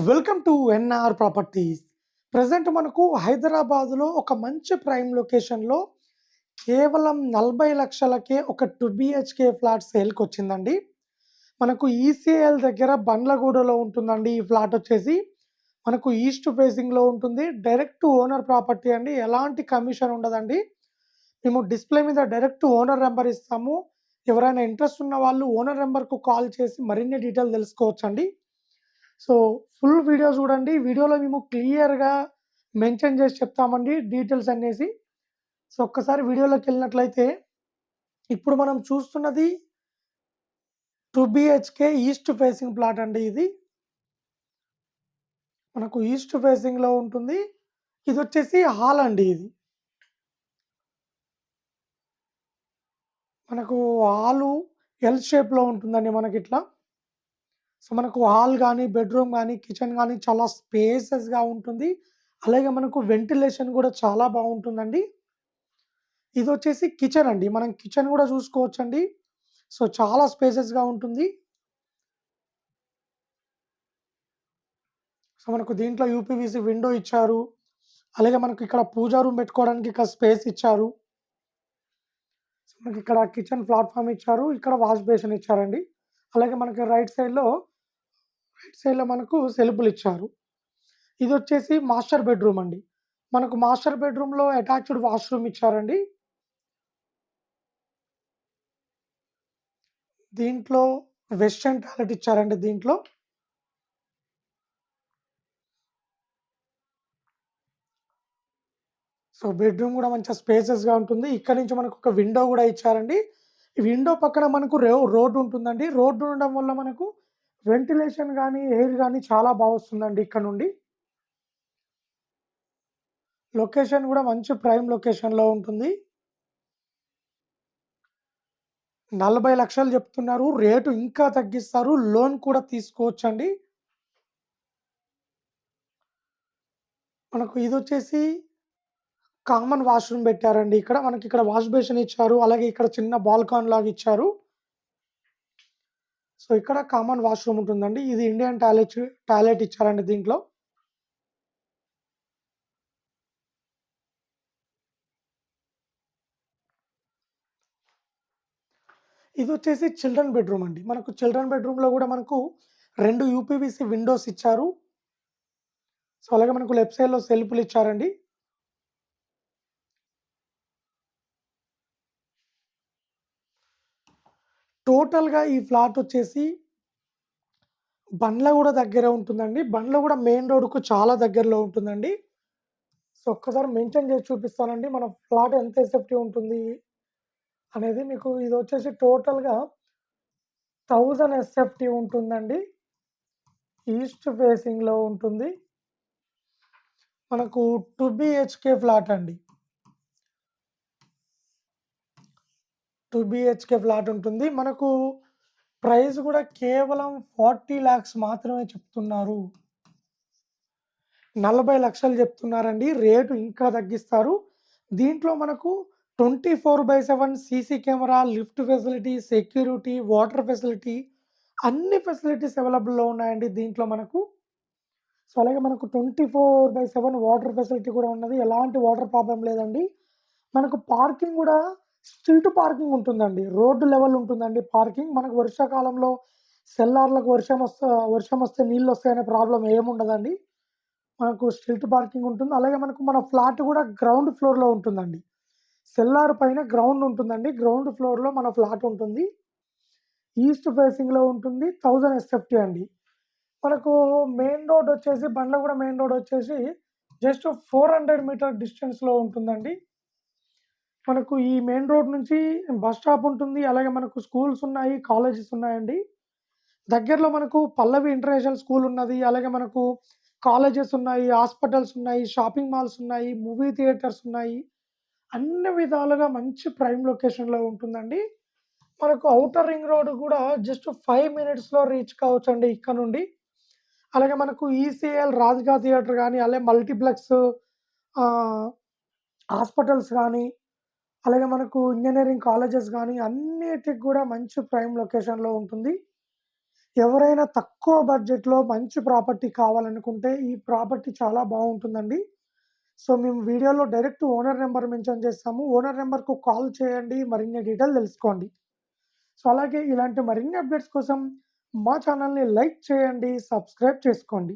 Welcome to NR properties. Present మనకు హైదరాబాద్లో ఒక మంచి ప్రైమ్ లొకేషన్లో కేవలం నలభై లక్షలకే ఒక టూ బిహెచ్కే ఫ్లాట్ సేల్కి వచ్చిందండి మనకు ఈసీఎల్ దగ్గర బండ్లగూడలో ఉంటుందండి ఈ ఫ్లాట్ వచ్చేసి. మనకు ఈస్ట్ ఫేసింగ్లో ఉంటుంది. డైరెక్ట్ ఓనర్ ప్రాపర్టీ అండి. ఎలాంటి కమిషన్ ఉండదండి. మేము డిస్ప్లే మీద డైరెక్ట్ ఓనర్ నెంబర్ ఇస్తాము. ఎవరైనా ఇంట్రెస్ట్ ఉన్న వాళ్ళు ఓనర్ నెంబర్కు కాల్ చేసి మరిన్ని డీటెయిల్ తెలుసుకోవచ్చండి. సో ఫుల్ వీడియో చూడండి. వీడియోలో మేము క్లియర్గా మెన్షన్ చేసి చెప్తామండి డీటెయిల్స్ అనేసి. సో ఒక్కసారి వీడియోలోకి వెళ్ళినట్లయితే ఇప్పుడు మనం చూస్తున్నది two BHK east facing plot అండి ఇది. మనకు ఈస్ట్ ఫేసింగ్లో ఉంటుంది. ఇది వచ్చేసి హాల్ అండి ఇది. మనకు హాలు ఎల్ షేప్లో ఉంటుందండి మనకి ఇట్లా సో మనకు హాల్ కానీ బెడ్రూమ్ కానీ కిచెన్ కానీ చాలా స్పేసెస్గా ఉంటుంది. అలాగే మనకు వెంటిలేషన్ కూడా చాలా బాగుంటుందండి. ఇది వచ్చేసి కిచెన్ అండి. మనం కిచెన్ కూడా చూసుకోవచ్చండి. సో చాలా స్పేసెస్గా ఉంటుంది. సో మనకు దీంట్లో యూపీవీసీ విండో ఇచ్చారు. అలాగే మనకు ఇక్కడ పూజా రూమ్ పెట్టుకోవడానికి ఇక్కడ స్పేస్ ఇచ్చారు. సో మనకి ఇక్కడ కిచెన్ ప్లాట్ఫామ్ ఇచ్చారు. ఇక్కడ వాష్ బేసిన్ ఇచ్చారండి. అలాగే మనకి రైట్ సైడ్లో రైట్ సైడ్లో మనకు సెల్పులు ఇచ్చారు. ఇది వచ్చేసి మాస్టర్ బెడ్రూమ్ అండి. మనకు మాస్టర్ బెడ్రూమ్లో అటాచ్డ్ వాష్రూమ్ ఇచ్చారండి. దీంట్లో వెస్టర్న్ టాయిలెట్ ఇచ్చారండి దీంట్లో. సో బెడ్రూమ్ కూడా మంచిగా స్పేసెస్గా ఉంటుంది. ఇక్కడ నుంచి మనకు ఒక విండో కూడా ఇచ్చారండి. ఈ విండో పక్కన మనకు రో రోడ్డు ఉంటుందండి. రోడ్డు ఉండడం వల్ల మనకు వెంటిలేషన్ కానీ ఎయిర్ కానీ చాలా బాగా వస్తుందండి ఇక్కడ నుండి. లొకేషన్ కూడా మంచి ప్రైమ్ లొకేషన్లో ఉంటుంది. నలభై లక్షలు చెప్తున్నారు. రేటు ఇంకా తగ్గిస్తారు. లోన్ కూడా తీసుకోవచ్చండి. మనకు ఇది వచ్చేసి కామన్ వాష్రూమ్ పెట్టారండి. ఇక్కడ మనకి ఇక్కడ వాష్ బేసిన్ ఇచ్చారు. అలాగే ఇక్కడ చిన్న బాల్కాన్ లాగా ఇచ్చారు. సో ఇక్కడ కామన్ వాష్రూమ్ ఉంటుందండి. ఇది ఇండియన్ టాయిలెట్ టాయిలెట్ ఇచ్చారండి దీంట్లో. ఇది వచ్చేసి చిల్డ్రన్ బెడ్రూమ్ అండి. మనకు చిల్డ్రన్ బెడ్రూమ్లో కూడా మనకు రెండు యూపీవీసీ విండోస్ ఇచ్చారు. సో అలాగే మనకు లెఫ్ట్ సైడ్లో సెల్ఫ్లు ఇచ్చారండి. టోటల్గా ఈ ఫ్లాట్ వచ్చేసి బండ్ల కూడా దగ్గర ఉంటుందండి. బండ్ల కూడా మెయిన్ రోడ్కు చాలా దగ్గరలో ఉంటుందండి. సో ఒక్కసారి మెన్షన్ చేసి చూపిస్తానండి. మన ఫ్లాట్ ఎంత సేఫ్టీ ఉంటుంది అనేది మీకు ఇది వచ్చేసి టోటల్గా థౌజండ్ ఎస్ఎఫ్టీ ఉంటుందండి. ఈస్ట్ ఫేసింగ్లో ఉంటుంది. మనకు టూ బిహెచ్కే ఫ్లాట్ అండి. టూ బిహెచ్కే ఫ్లాట్ ఉంటుంది. మనకు ప్రైస్ కూడా కేవలం ఫార్టీ ల్యాక్స్ మాత్రమే చెప్తున్నారు. నలభై లక్షలు చెప్తున్నారండి. రేటు ఇంకా తగ్గిస్తారు. దీంట్లో మనకు twenty four by seven CC camera lift facility security water facility అన్ని ఫెసిలిటీస్ అవైలబుల్లో ఉన్నాయండి దీంట్లో మనకు. సో అలాగే మనకు twenty four by seven water facility కూడా ఉన్నది. ఎలాంటి వాటర్ ప్రాబ్లం లేదండి. మనకు పార్కింగ్ కూడా స్ట్రీట్ పార్కింగ్ ఉంటుందండి. రోడ్డు లెవెల్ ఉంటుందండి. పార్కింగ్ మనకు వర్షాకాలంలో సెల్లార్లకు వర్షం వస్తే వర్షం వస్తే నీళ్ళు వస్తాయనే ప్రాబ్లం ఏముండదండి. మనకు స్ట్రీట్ పార్కింగ్ ఉంటుంది. అలాగే మనకు మన ఫ్లాట్ కూడా గ్రౌండ్ ఫ్లోర్లో ఉంటుందండి. సెల్లార్ పైన గ్రౌండ్ ఉంటుందండి. గ్రౌండ్ ఫ్లోర్లో మన ఫ్లాట్ ఉంటుంది. ఈస్ట్ ఫేసింగ్లో ఉంటుంది. థౌజండ్ ఎస్ఎఫ్టీ అండి. మనకు మెయిన్ రోడ్ వచ్చేసి బండ్లగూడ మెయిన్ రోడ్ వచ్చేసి జస్ట్ ఫోర్ హండ్రెడ్ మీటర్ డిస్టెన్స్లో ఉంటుందండి. మనకు ఈ మెయిన్ రోడ్ నుంచి బస్ స్టాప్ ఉంటుంది. అలాగే మనకు స్కూల్స్ ఉన్నాయి కాలేజెస్ ఉన్నాయండి. దగ్గరలో మనకు పల్లవి ఇంటర్నేషనల్ స్కూల్ ఉన్నది. అలాగే మనకు కాలేజెస్ ఉన్నాయి హాస్పిటల్స్ ఉన్నాయి షాపింగ్ మాల్స్ ఉన్నాయి మూవీ థియేటర్స్ ఉన్నాయి. అన్ని విధాలుగా మంచి ప్రైమ్ లొకేషన్లో ఉంటుందండి. మనకు అవుటర్ రింగ్ రోడ్ కూడా జస్ట్ ఫైవ్ మినిట్స్లో రీచ్ కావచ్చు అండి ఇక్కడ నుండి. అలాగే మనకు ఈసీఎల్ రాజ్గా థియేటర్ కానీ అలాగే మల్టీప్లెక్స్ హాస్పిటల్స్ కానీ అలాగే మనకు ఇంజనీరింగ్ కాలేజెస్ కానీ అన్నిటికి కూడా మంచి ప్రైమ్ లొకేషన్లో ఉంటుంది ఎవరైనా తక్కువ బడ్జెట్‌లో మంచి ప్రాపర్టీ కావాలనుకుంటే ఈ ప్రాపర్టీ చాలా బాగుంటుందండి సో, మేము వీడియోలో డైరెక్ట్ ఓనర్ నెంబర్ మెన్షన్ చేస్తాము. ఓనర్ నెంబర్కు కాల్ చేయండి. మరిన్ని డీటెయిల్ తెలుసుకోండి. సో, అలాగే ఇలాంటి మరిన్ని అప్డేట్స్ కోసం మా ఛానెల్‌ని లైక్ చేయండి. సబ్స్క్రైబ్ చేసుకోండి.